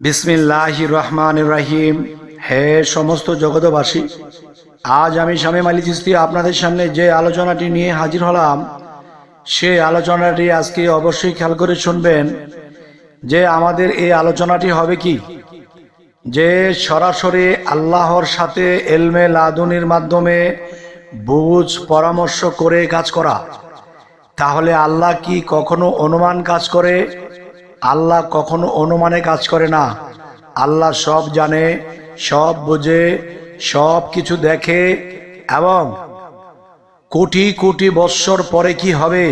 বিসমিল্লাহ রহমান রাহিম হে সমস্ত জগতবাসী আজ আমি স্বামী মালি চিস্তি আপনাদের সামনে যে আলোচনাটি নিয়ে হাজির হলাম, সে আলোচনাটি আজকে অবশ্যই খেয়াল করে শুনবেন যে আমাদের এই আলোচনাটি হবে কি? যে সরাসরি আল্লাহর সাথে এলমে লাদুনির মাধ্যমে বুঝ, পরামর্শ করে কাজ করা। তাহলে আল্লাহ কি কখনো অনুমান কাজ করে? আল্লাহ কখনো অনুমানে কাজ করে না। আল্লাহ সব জানে, সব বোঝে, সব কিছু দেখে এবং কোটি কোটি বৎসর পরে কি হবে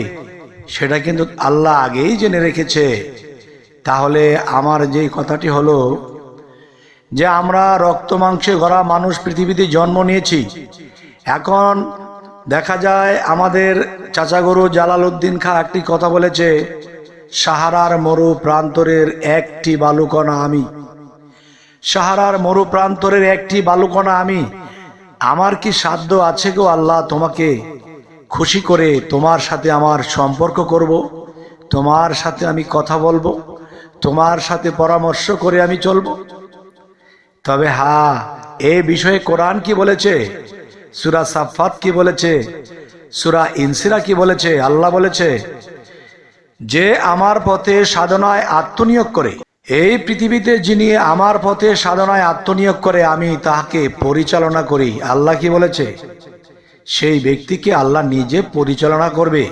সেটা কিন্তু আল্লাহ আগেই জেনে রেখেছে। তাহলে আমার যে কথাটি হলো যে আমরা রক্ত মাংসে গড়া মানুষ পৃথিবীতে জন্ম নিয়েছি। এখন দেখা যায় আমাদের চাচাগরু জালাল উদ্দিন খা একটি কথা বলেছে সাহারার মরু প্রান্তরের একটি বালুকণা আমি। সাহারার মরু প্রান্তরের একটি বালুকণা আমি। আমার কি সাধ্য আছে গো আল্লাহ তোমাকে খুশি করে তোমার সাথে আমার সম্পর্ক করব? তোমার সাথে আমি কথা বলব? তোমার সাথে পরামর্শ করে আমি চলবো? তবে হা, এ বিষয়ে কোরআন কি বলেছে? সুরা সাফাত কি বলেছে? সুরা ইনসিরা কি বলেছে? আল্লাহ বলেছে যে আমার পথে সাধনায় আত্মনিয়োগ করে। এই পৃথিবীতে যিনি আমার পথে সাধনায় আত্মনিয়োগ করে, আমি তাহাকে পরিচালনা করি। আল্লাহ কি বলেছে? সেই ব্যক্তিকে আল্লাহ নিজে পরিচালনা করবে।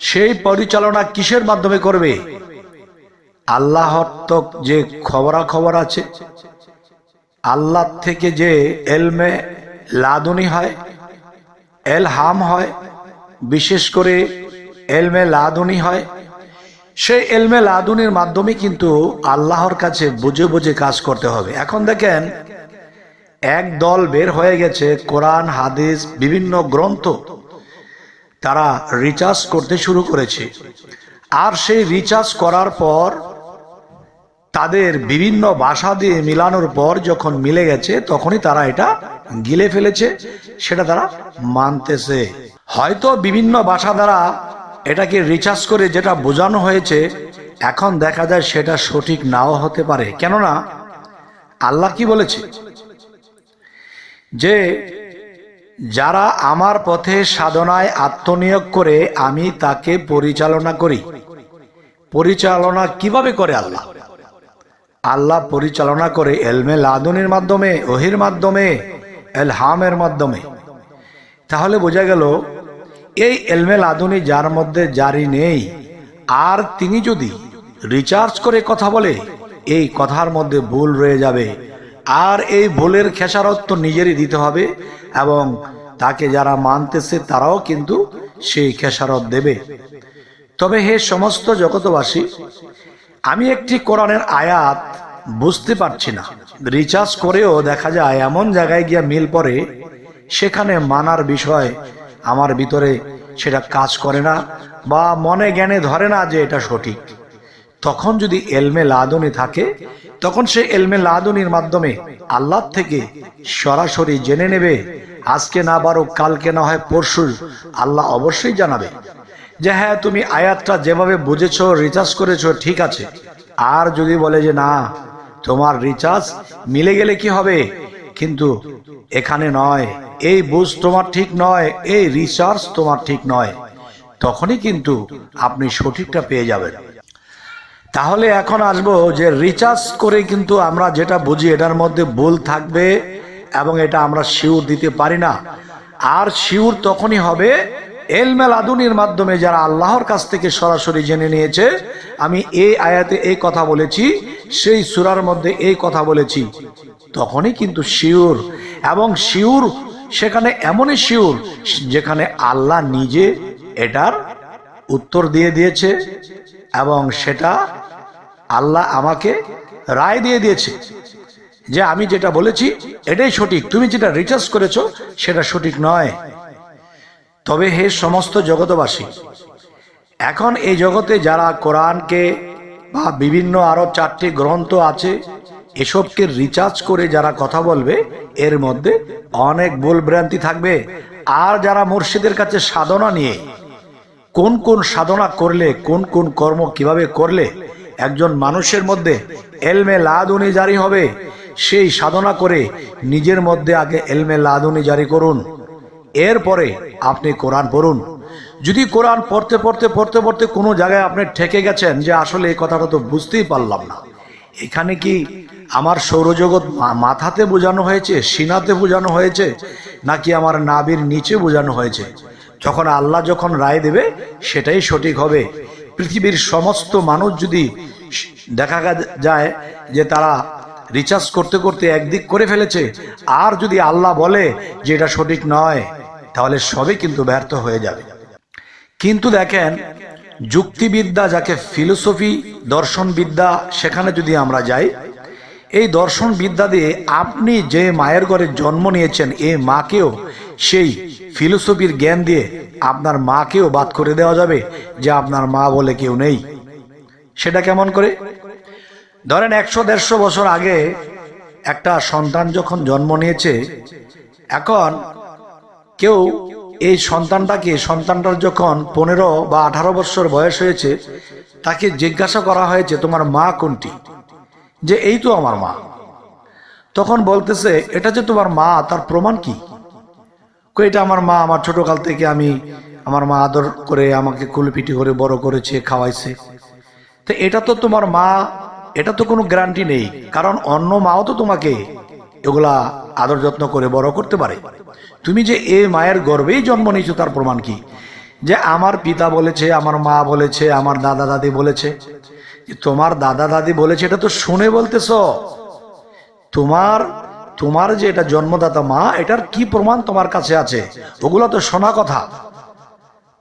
সেই পরিচালনা কিসের মাধ্যমে করবে? আল্লাহর তো যে খবরাখবর আছে, আল্লাহ থেকে যে এলমে লাদুনি হয় এল হাম হয়, বিশেষ করে এলমে লাদুনি হয় সেই এলমে লাদুনির মাধ্যমে কিন্তু আল্লাহর কাছে বুঝে বুঝে কাজ করতে হবে। এখন দেখেন, এক দল বের হয়ে গেছে, কোরআন, হাদিস, বিভিন্ন গ্রন্থ তারা রিচার্জ করতে শুরু করেছে। আর সেই রিচার্জ করার পর তাদের বিভিন্ন ভাষা দিয়ে মিলানোর পর যখন মিলে গেছে, তখনই তারা এটা গিলে ফেলেছে, সেটা তারা মানতেছে। হয়তো বিভিন্ন ভাষা দ্বারা এটাকে রিচার্জ করে যেটা বোঝানো হয়েছে, এখন দেখা যায় সেটা সঠিক নাও হতে পারে। কেননা, আল্লাহ কি বলেছে? যে, যারা আমার পথে সাধনায় আত্মনিয়োগ করে, আমি তাকে পরিচালনা করি। পরিচালনা কীভাবে করে আল্লাহ? আল্লাহ পরিচালনা করে এলমে লাদুনির মাধ্যমে, ওহির মাধ্যমে, এলহামের মাধ্যমে। তাহলে বোঝা গেল এই এলমে লাদুনি যার মধ্যে জারি নেই, আর তিনি যদি রিচার্জ করে কথা বলে, এই কথার মধ্যে ভুল রয়ে যাবে। আর এই ভুলের খেসারত তো নিজেরই দিতে হবে, এবং তাকে যারা মানতেছে তারাও কিন্তু সেই খেসারত দেবে। তবে হে সমস্ত জগতবাসী আমি একটি কোরআনের আয়াত বুঝতে পারছি না। রিচার্জ করেও দেখা যায় এমন জায়গায় গিয়া মিল পড়ে, সেখানে মানার বিষয় আমার ভিতরে সেটা কাজ করে না বা মনে জ্ঞানে ধরে না যে এটা সঠিক। তখন যদি এলমে লাদুনি থাকে, তখন সে এলমে লাদুনির মাধ্যমে আল্লাহ থেকে সরাসরি জেনে নেবে, আজকে না পারো কালকে না হয় পরশু, আল্লাহ অবশ্যই জানাবে যে হ্যাঁ তুমি আয়াতটা যেভাবে বুঝেছ রিচার্জ করেছ, ঠিক আছে। আর যদি বলে যে না, তোমার রিচার্জ মিলে গেলে কি হবে? কিন্তু এখানে নয়, এই বুঝ তোমার ঠিক নয়, এই রিসার্চ তোমার ঠিক নয়। তখনই কিন্তু আপনি সঠিকটা পেয়ে যাবেন। তাহলে এখন আসব যে রিচার্জ করে কিন্তু আমরা যেটা বুঝি এটার মধ্যে ভুল থাকবে এবং এটা আমরা শিউর দিতে পারি না। আর শিউর তখনই হবে এলমেল আদুনির মাধ্যমে যারা আল্লাহর কাছ থেকে সরাসরি জেনে নিয়েছে, আমি এই আয়াতে এই কথা বলেছি, সেই সুরার মধ্যে এই কথা বলেছি। তখনই কিন্তু শিউর, এবং শিউর সেখানে এমনই শিউর যেখানে আল্লাহ নিজে এটার উত্তর দিয়ে দিয়েছে, এবং সেটা আল্লাহ আমাকে রায় দিয়ে দিয়েছে যে আমি যেটা বলেছি, এটাই সঠিক। তুমি যেটা রিচার্জ করেছ, সেটা সঠিক নয়। তবে হে সমস্ত জগতবাসী এখন এই জগতে যারা কোরআনকে বা বিভিন্ন আরও চারটি গ্রন্থ আছে, এসবকে রিচার্জ করে যারা কথা বলবে, এর মধ্যে অনেক ভুল ভ্রান্তি থাকবে। আর যারা মুর্শিদের কাছে সাধনা নিয়ে কোন কোন সাধনা করলে, কোন কোন কর্ম কীভাবে করলে, একজন মানুষের মধ্যে এলমে লাদুনি জারি হবে, সেই সাধনা করে নিজের মধ্যে আগে এলমে লাদুনি জারি করুন। এরপরে আপনি কোরআন পড়ুন। যদি কোরআন পড়তে পড়তে পড়তে পড়তে কোনো জায়গায় আপনি ঠেকে গেছেন যে আসলে এই কথাটা তো বুঝতেই পারলাম না। এখানে কি আমার সৌরজগৎ মাথাতে বোঝানো হয়েছে, সিনাতে বোঝানো হয়েছে, নাকি আমার নাবির নিচে বোঝানো হয়েছে? যখন আল্লাহ যখন রায় দেবে, সেটাই সঠিক হবে। পৃথিবীর সমস্ত মানুষ যদি দেখা যায় যে তারা রিচার্জ করতে করতে একদিক করে ফেলেছে। আর যদি আল্লাহ বলে যে এটা সঠিক নয়, তাহলে সবই কিন্তু ব্যর্থ হয়ে যাবে। কিন্তু দেখেন, যুক্তিবিদ্যা যাকে ফিলোসফি দর্শনবিদ্যা, সেখানে যদি আমরা যাই, এই দর্শন বিদ্যা দিয়ে আপনি যে মায়ের ঘরে জন্ম নিয়েছেন এই মাকেও সেই ফিলোসফির জ্ঞান দিয়ে আপনার মাকেও বাদ করে দেওয়া যাবে যে আপনার মা বলে কেউ নেই। সেটা কেমন করে? ধরেন একশো দেড়শো বছর আগে একটা সন্তান যখন জন্ম নিয়েছে, এখন কেউ এই সন্তানটাকে, সন্তানটার যখন পনেরো বা আঠারো বছর বয়স হয়েছে, তাকে জিজ্ঞাসা করা হয়েছে, তোমার মা কোনটি? যে, এই তো আমার মা। তখন বলতেছে, এটা যে তোমার মা, তার প্রমাণ কি? এটা আমার মা, আমার ছোটকাল থেকে আমি আমার মা আদর করে আমাকে কুলপিটি করে বড় করেছে, খাওয়াইছে। তো এটা তো তোমার মা এটা তো কোনো গ্যারান্টি নেই। কারণ অন্য মাও তো তোমাকে এগুলা আদর যত্ন করে বড় করতে পারে। তুমি যে এ মায়ের গর্বেই জন্ম নিয়েছো তার প্রমাণ কি? যে আমার পিতা বলেছে, আমার মা বলেছে, আমার দাদা দাদি বলেছে। তোমার দাদা দাদি বলেছে, এটা তো শুনে বলতেছ। তোমার তোমার যে এটা জন্মদাতা মা, এটার কি প্রমাণ তোমার কাছে আছে? ওগুলো তো শোনা কথা।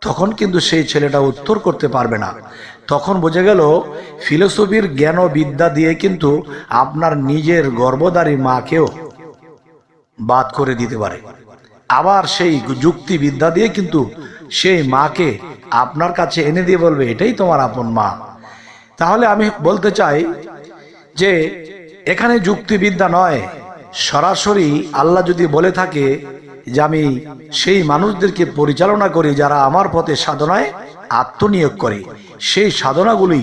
তখন কিন্তু সেই ছেলেটা উত্তর করতে পারবে না। তখন বোঝা গেল, ফিলোসফির জ্ঞান ও বিদ্যা দিয়ে কিন্তু আপনার নিজের গর্ভধারী মাকেও বাদ করে দিতে পারে। আবার সেই যুক্তি বিদ্যা দিয়ে কিন্তু সেই মাকে আপনার কাছে এনে দিয়ে বলবে, এটাই তোমার আপন মা। তাহলে আমি বলতে চাই যে, এখানে যুক্তিবিদ্যা নয়। সরাসরি আল্লাহ যদি বলে থাকে যে, আমি সেই মানুষদেরকে পরিচালনা করি যারা আমার পথে সাধনায় আত্মনিয়োগ করে। সেই সাধনাগুলি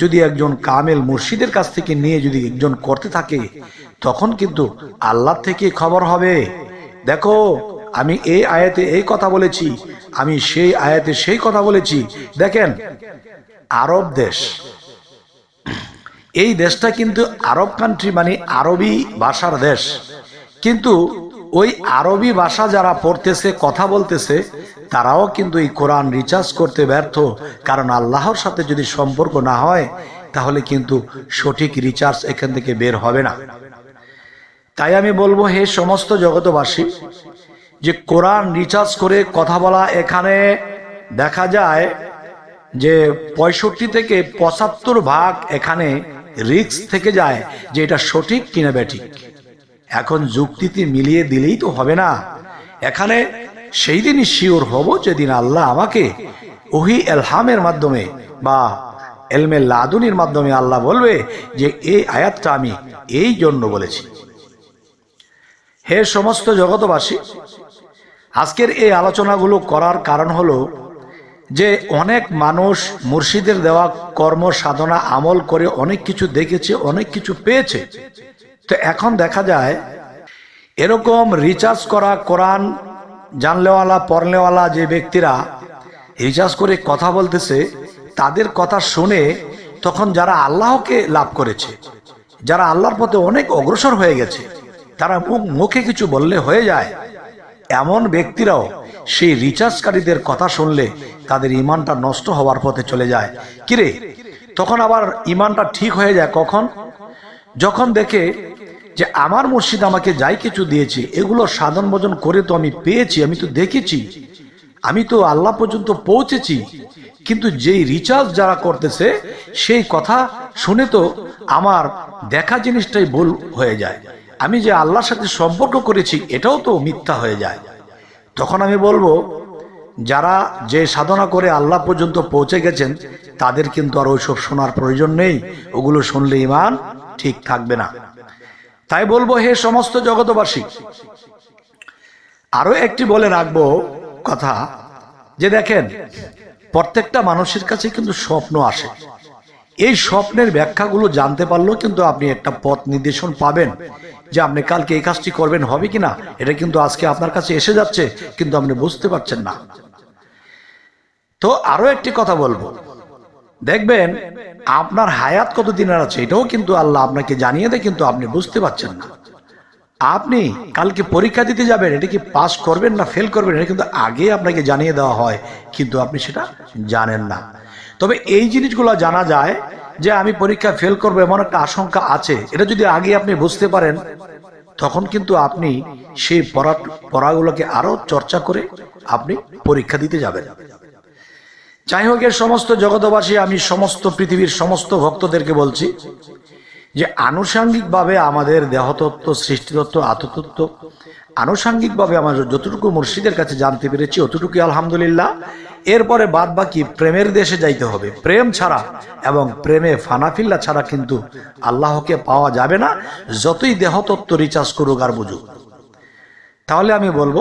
যদি একজন কামেল মুর্শিদের কাছ থেকে নিয়ে যদি একজন করতে থাকে, তখন কিন্তু আল্লাহ থেকে খবর হবে। দেখো, আমি এই আয়াতে এই কথা বলেছি, আমি সেই আয়াতে সেই কথা বলেছি। দেখেন, আরব দেশ। এই দেশটা কিন্তু আরব কান্ট্রি মানে আরবি ভাষার দেশ। কিন্তু ওই আরবি ভাষা যারা পড়তেছে, কথা বলতেছে তারাও কিন্তু এই কোরআন রিচার্জ করতে ব্যর্থ। কারণ আল্লাহর সাথে যদি সম্পর্ক না হয়, তাহলে কিন্তু সঠিক রিচার্জ এখান থেকে বের হবে না। তাই আমি বলব, হে সমস্ত জগতবাসী যে কোরআন রিচার্জ করে কথা বলা এখানে দেখা যায় যে পঁয়ষট্টি থেকে পঁচাত্তর ভাগ এখানে রিক্স থেকে যায় যে এটা সঠিক কিনা ব্যাঠিক এখন যুক্তিতে মিলিয়ে দিলেই তো হবে না। এখানে সেই দিনই শিওর হব যেদিন আল্লাহ আমাকে ওহি এলহামের মাধ্যমে বা এলমে লাদুনির মাধ্যমে আল্লাহ বলবে যে এই আয়াতটা আমি এই জন্য বলেছি। হে সমস্ত জগতবাসী আজকের এই আলোচনাগুলো করার কারণ হলো যে অনেক মানুষ মুর্শিদের দেওয়া কর্ম সাধনা আমল করে অনেক কিছু দেখেছে, অনেক কিছু পেয়েছে। তো এখন দেখা যায় এরকম রিচার্জ করা কোরআন জানলেওয়ালা, পড়লেওয়ালা যে ব্যক্তিরা রিচার্জ করে কথা বলতেছে, তাদের কথা শুনে তখন যারা আল্লাহকে লাভ করেছে, যারা আল্লাহর পথে অনেক অগ্রসর হয়ে গেছে, তারা মুখ মুখে কিছু বললে হয়ে যায়। এমন ব্যক্তিরাও সেই রিচার্জকারীদের কথা শুনলে তাদের ইমানটা নষ্ট হওয়ার পথে চলে যায়। কিরে? তখন আবার ইমানটা ঠিক হয়ে যায় কখন? যখন দেখে যে আমার মুর্শিদ আমাকে যাই কিছু দিয়েছে, এগুলো সাধন ভোজন করে তো আমি পেয়েছি, আমি তো দেখেছি। আমি তো আল্লাহ পর্যন্ত পৌঁছেছি। কিন্তু যেই রিচার্জ যারা করতেছে, সেই কথা শুনে তো আমার দেখা জিনিসটাই ভুল হয়ে যায়। আমি যে আল্লাহর সাথে সম্পর্ক করেছি, এটাও তো মিথ্যা হয়ে যায়। তখন আমি বলব, যারা যে সাধনা করে আল্লাহ পর্যন্ত পৌঁছে গেছেন, তাদের কিন্তু আর ওইসব শোনার প্রয়োজন নেই। ওগুলো শুনলে ইমান ঠিক থাকবে না। তাই বলব, হে সমস্ত জগতবাসী আরও একটি বলে রাখব কথা, যে দেখেন, প্রত্যেকটা মানুষের কাছে কিন্তু স্বপ্ন আসে। এই স্বপ্নের ব্যাখ্যাগুলো জানতে পারলেও কিন্তু আপনি একটা পথ নির্দেশন পাবেন যে আপনি কালকে এই কাজটি করবেন, হবে কি না? এটা কিন্তু আজকে আপনার কাছে এসে যাচ্ছে, কিন্তু আপনি বুঝতে পারছেন না। তো আরও একটি কথা বলব দেখবেন, আপনার হায়াত কত দিনের আছে? এটাও কিন্তু আল্লাহ আপনাকে জানিয়ে দেয়, কিন্তু আপনি বুঝতে পারছেন না। আপনি কালকে পরীক্ষা দিতে যাবেন, এটা কি পাস করবেন না ফেল করবেন, এটা কিন্তু আগে আপনাকে জানিয়ে দেওয়া হয়, কিন্তু আপনি সেটা জানেন না। তবে এই জিনিসগুলো জানা যায় যে আমি পরীক্ষা ফেল করব, এমন একটা আশঙ্কা আছে। এটা যদি আগে আপনি বুঝতে পারেন, তখন কিন্তু আপনি সেই পড়া পড়াগুলোকে আরও চর্চা করে আপনি পরীক্ষা দিতে যাবেন। যাই হোক এর সমস্ত জগতবাসী আমি সমস্ত পৃথিবীর সমস্ত ভক্তদেরকে বলছি যে আনুষাঙ্গিকভাবে আমাদের দেহতত্ত্ব, সৃষ্টিতত্ত্ব, আত্মতত্ত্ব, আনুষাঙ্গিকভাবে আমার যতটুকু মুর্শিদের কাছে জানতে পেরেছি অতটুকু আলহামদুলিল্লাহ। এরপরে বাদ বাকি প্রেমের দেশে যাইতে হবে। প্রেম ছাড়া এবং প্রেমে ফানাফিল্লা ছাড়া কিন্তু আল্লাহকে পাওয়া যাবে না, যতই দেহতত্ত্ব রিচার্জ করুক আর বুঝুক। তাহলে আমি বলব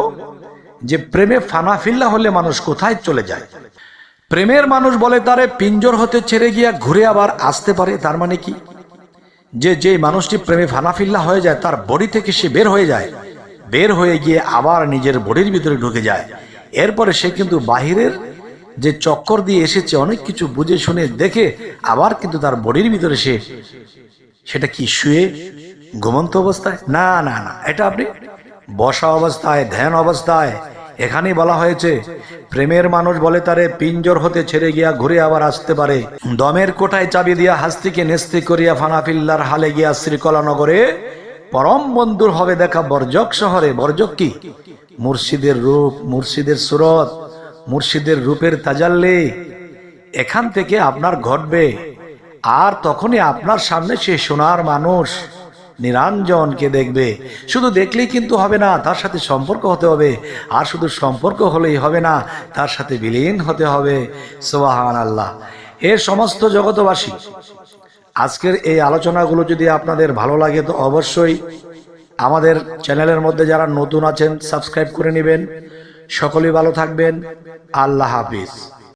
যে প্রেমে ফানাফিল্লা হলে মানুষ কোথায় চলে যায়? প্রেমের মানুষ বলে তারে পিঞ্জর হতে ছেড়ে গিয়া ঘুরে আবার আসতে পারে, তার মানে কি? যে যে মানুষটি প্রেমে ফানাফিল্লা হয়ে যায়, তার বডি থেকে সে বের হয়ে যায়। বের হয়ে গিয়ে আবার নিজের বডির ভিতরে ঢুকে যায়। এরপরে সে কিন্তু বাহিরের যে চক্কর দিয়ে এসেছে, অনেক কিছু বুঝে শুনে দেখে আবার কিন্তু তার বডির ভিতরে সে সেটা কি, শুয়ে ঘুমন্ত অবস্থায়? না না না, এটা আপনি বসা অবস্থায়, ধ্যান অবস্থায় এখানেই বলা হয়েছে, প্রেমের মানুষ বলে তারে পিঞ্জর হতে ছেড়ে গিয়া ঘুরে আবার আসতে পারে। দমের কোঠায় চাবি দিয়া হাস্তিকে নেস্তি করিয়া ফানাফিল্লার হালে গিয়া শ্রীকলা নগরে পরম বন্ধুর হবে দেখা বর্জক শহরে। বর্জক কি? মুর্শিদের রূপ, মুর্শিদের সুরত, মুর্শিদের রূপের তাজাল্লে। এখান থেকে আপনার ঘটবে। আর তখনই আপনার সামনে সে সোনার মানুষ। নিরঞ্জনকে দেখবে। শুধু দেখলেই কিন্তু হবে না, তার সাথে সম্পর্ক হতে হবে। আর শুধু সম্পর্ক হলেই হবে না, তার সাথে বিলীন হতে হবে। সোহান আল্লাহ এর সমস্ত জগতবাসী আজকের এই আলোচনাগুলো যদি আপনাদের ভালো লাগে, তো অবশ্যই আমাদের চ্যানেলের মধ্যে যারা নতুন আছেন, সাবস্ক্রাইব করে নেবেন। সকলেই ভালো থাকবেন। আল্লাহ হাফিজ।